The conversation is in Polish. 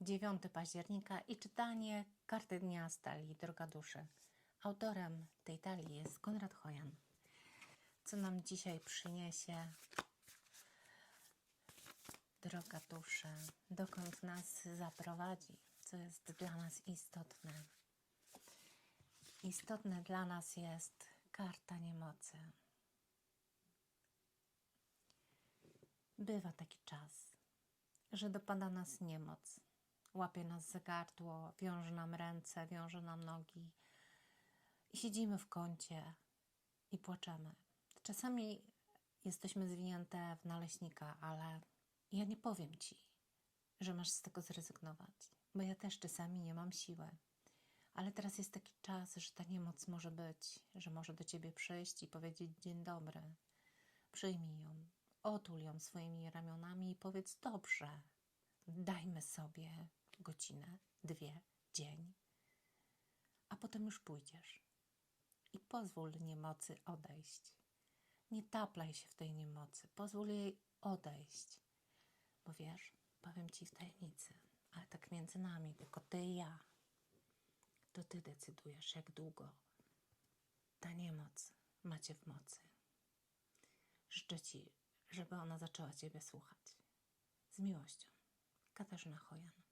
9 października i czytanie karty dnia z Droga Duszy. Autorem tej talii jest Konrad Hojan. Co nam dzisiaj przyniesie Droga Duszy? Dokąd nas zaprowadzi? Co jest dla nas istotne? Istotne dla nas jest karta niemocy. Bywa taki czas, że dopada nas niemoc. Łapie nas za gardło, wiąże nam ręce, wiąże nam nogi i siedzimy w kącie i płaczemy. Czasami jesteśmy zwinięte w naleśnika, ale ja nie powiem ci, że masz z tego zrezygnować, bo ja też czasami nie mam siły. Ale teraz jest taki czas, że ta niemoc może być, że może do ciebie przyjść i powiedzieć dzień dobry. Przyjmij ją, otul ją swoimi ramionami i powiedz dobrze. Dajmy sobie godzinę, dwie, dzień, a potem już pójdziesz. I pozwól niemocy odejść. Nie taplaj się w tej niemocy, pozwól jej odejść. Bo wiesz, powiem ci w tajemnicy, ale tak między nami, tylko ty i ja to ty decydujesz, jak długo ta niemoc macie w mocy. Życzę ci, żeby ona zaczęła ciebie słuchać. Z miłością. Katarzyna Hojan.